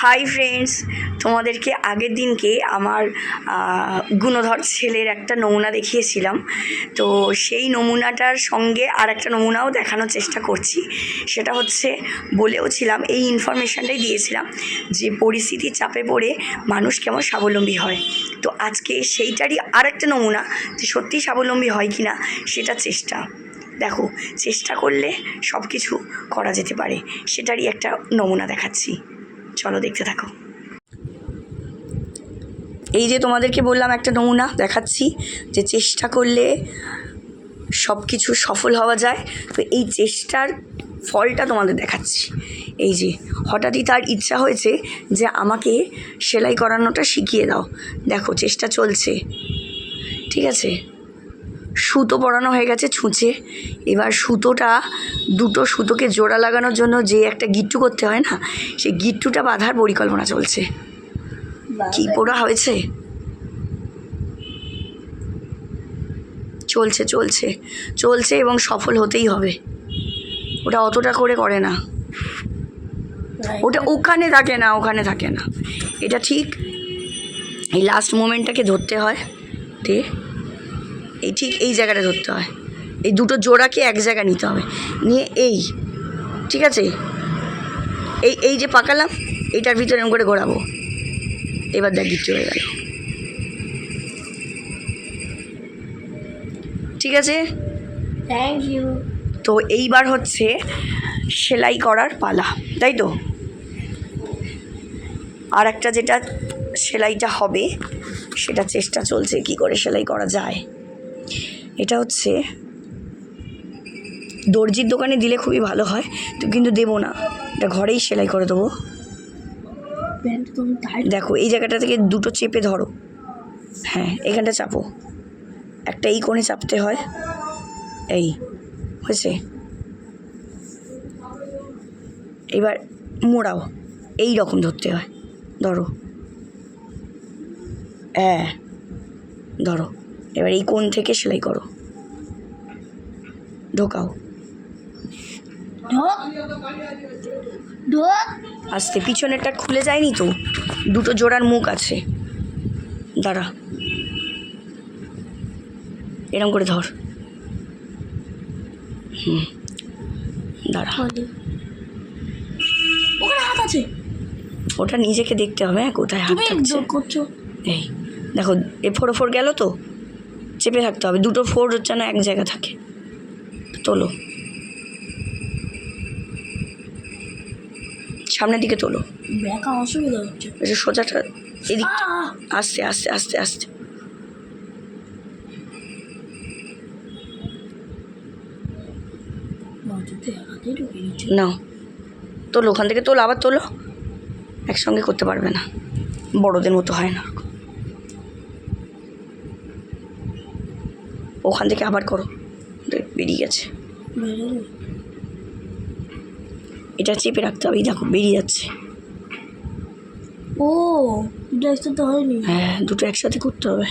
Hi friends তোমাদেরকে আগের দিনকে আমার গুণধর ছেলের একটা নমুনা দেখিয়েছিলাম। তো সেই নমুনাটার সঙ্গে আর একটা নমুনাও দেখানোর চেষ্টা করছি। সেটা হচ্ছে বলেও ছিলাম, এই ইনফরমেশানটাই দিয়েছিলাম যে পরিস্থিতির চাপে পড়ে মানুষ কেমন স্বাবলম্বী হয়। তো আজকে সেইটারই আর একটা নমুনা যে সত্যিই স্বাবলম্বী হয় কি না সেটা চেষ্টা। দেখো, চেষ্টা করলে সব কিছু করা যেতে পারে। সেটারই একটা নমুনা দেখাচ্ছি। চলো দেখতে থাকো। এই যে তোমাদেরকে বললাম একটা নমুনা দেখাচ্ছি, যে চেষ্টা করলে সব কিছু সফল হওয়া যায়। তো এই চেষ্টার ফলটা তোমাদের দেখাচ্ছি। এই যে, হঠাৎই তার ইচ্ছা হয়েছে যে আমাকে সেলাই করানোটা শিখিয়ে দাও। দেখো, চেষ্টা চলছে। ঠিক আছে? সুতো পরানো হয়ে গেছে ছুঁচে। এবার সুতোটা দুটো সুতোকে জোড়া লাগানোর জন্য যে একটা গিট্টু করতে হয় না সেই গিট্টুটা বাঁধার পরিকল্পনা চলছে। কি পোড়া হয়েছে? চলছে চলছে চলছে এবং সফল হতেই হবে। ওটা অতটা করে করে না। ওটা ওখানে থাকে না ওখানে থাকে না। এটা ঠিক। এই লাস্ট মোমেন্টটাকে ধরতে হয়। দিয়ে এই ঠিক এই জায়গাটা ধরতে হয়। এই দুটো জোড়াকে এক জায়গায় নিতে হবে। নিয়ে এই ঠিক আছে? এই এই যে পাকালাম এইটার ভিতরে এরকম করে ঘোরাবো এবার দেখ গিট্টু হয়ে গেল। ঠিক আছে? থ্যাংক ইউ তো এইবার হচ্ছে সেলাই করার পালা তাই তো? আর একটা যেটা সেলাইটা হবে সেটা চেষ্টা চলছে কি করে সেলাই করা যায়। এটা হচ্ছে দর্জির দোকানে দিলে খুবই ভালো হয়, তো কিন্তু দেবো না। এটা ঘরেই সেলাই করে দেবো। দেখো, এই জায়গাটা থেকে দুটো চেপে ধরো। হ্যাঁ এখানটা চাপো। একটা এই কোণে চাপতে হয়। এই, হয়েছে? এবার মোড়াও। এই রকম ধরতে হয়। ধরো। হ্যাঁ ধরো। এবার এই কোণ থেকে সেলাই করো। ঢোকাও। ঢোক ঢোক আস্তে পিছনেরটা খুলে যায়নি তো? দুটো জোড়ার মুখ আছে। দাঁড়া। এরম করে ধর। হুম দাঁড়া। ওখানে হাত আছে। ওটা নিজেকে দেখতে হবে হ্যাঁ কোথায় হাত থাকছে। করছ। এই দেখো এ ফোর ফোর গেল তো? চেপে থাকতে হবে। দুটো ফোর যেন এক জায়গা থাকে। তোলো। সামনের দিকে তোলো। ব্যাকা অসুবিধা হচ্ছে। সোজাটা এদিক! আস্তে আস্তে আস্তে আস্তে। নাও তোলো ওখান থেকে তোলো আবার তোলো। একসঙ্গে করতে পারবে না। বড়দের মতো হয় না। ওখান থেকে আবার করো। বেরিয়ে গেছে। এটা চেপে রাখতে হবে। এই দেখো বেরিয়ে যাচ্ছে। ও দুটো একসাথে হয়নি? হ্যাঁ দুটো একসাথে করতে হবে।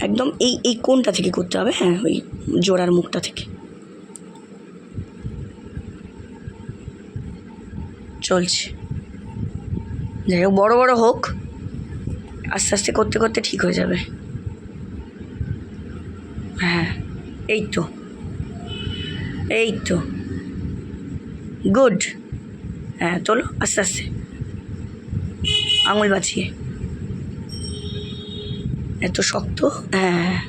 একদম এই এই কোনটা থেকে করতে হবে হ্যাঁ ওই জোড়ার মুখটা থেকে। চলছে। যাই হোক বড়ো বড়ো হোক আস্তে আস্তে করতে করতে ঠিক হয়ে যাবে। হ্যাঁ এই তো। এই তো। গুড হ্যাঁ তোলো আস্তে আস্তে। আঙুল বাঁচিয়ে। এত শক্ত? হ্যাঁ।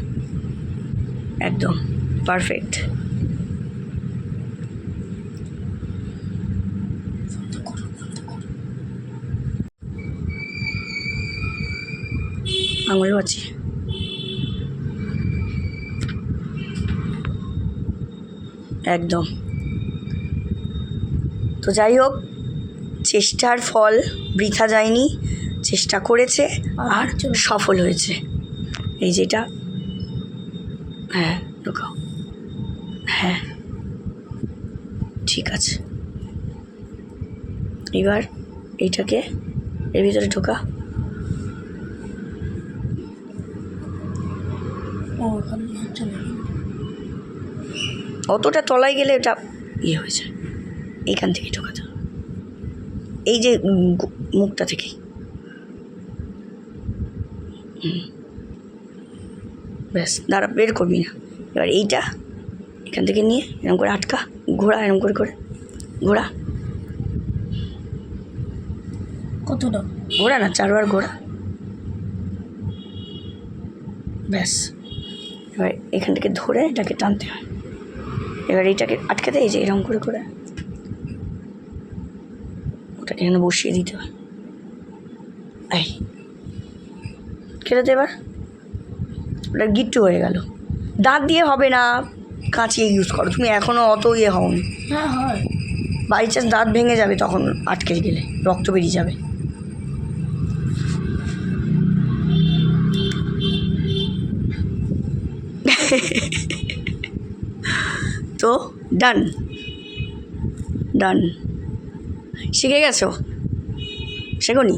একদম পারফেক্ট আঙুল বাঁচিয়ে। একদম। তো যাই হোক চেষ্টার ফল বৃথা যায়নি চেষ্টা করেছে আর সফল হয়েছে। এই যেটা হ্যাঁ ঢোকাও হ্যাঁ ঠিক আছে। এবার এইটাকে এর ভিতরে ঢোকা। ও অতটা তলায় গেলে এটা ইয়ে হয়ে যায়। এইখান থেকে ঢোকাতে হবে এই যে মুখটা থেকেই। ব্যাস দাঁড়া বের করবি না। এবার এইটা এখান থেকে নিয়ে এরকম করে আটকা ঘোরা এরকম করে করে ঘোরা। কতটা ঘোরা না চারবার ঘোরা। ব্যাস এবার এখান থেকে ধরে এটাকে টানতে হয়। এবার এইটাকে আটকে এই যে এরকম করে করে। ওটাকে এখানে বসিয়ে দিতে হয়। এই। খেলে এবার? ওটা গিট্টু হয়ে গেল। দাঁত দিয়ে হবে না। কাঁচিয়ে ইউজ করো। তুমি এখনও অত ইয়ে হওনি। হ্যাঁ হয়। বাই চান্স দাঁত ভেঙে যাবে তখন আটকে গেলে রক্ত বেরিয়ে যাবে। তো ডান ডান শিখে গেছো? শেখনি?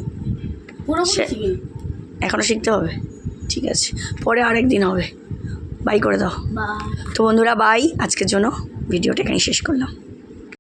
এখনও শিখতে হবে? ঠিক আছে। পরে আরেক দিন হবে। বাই করে দাও। তো বন্ধুরা বাই আজকের জন্য ভিডিওটা এখানে শেষ করলাম।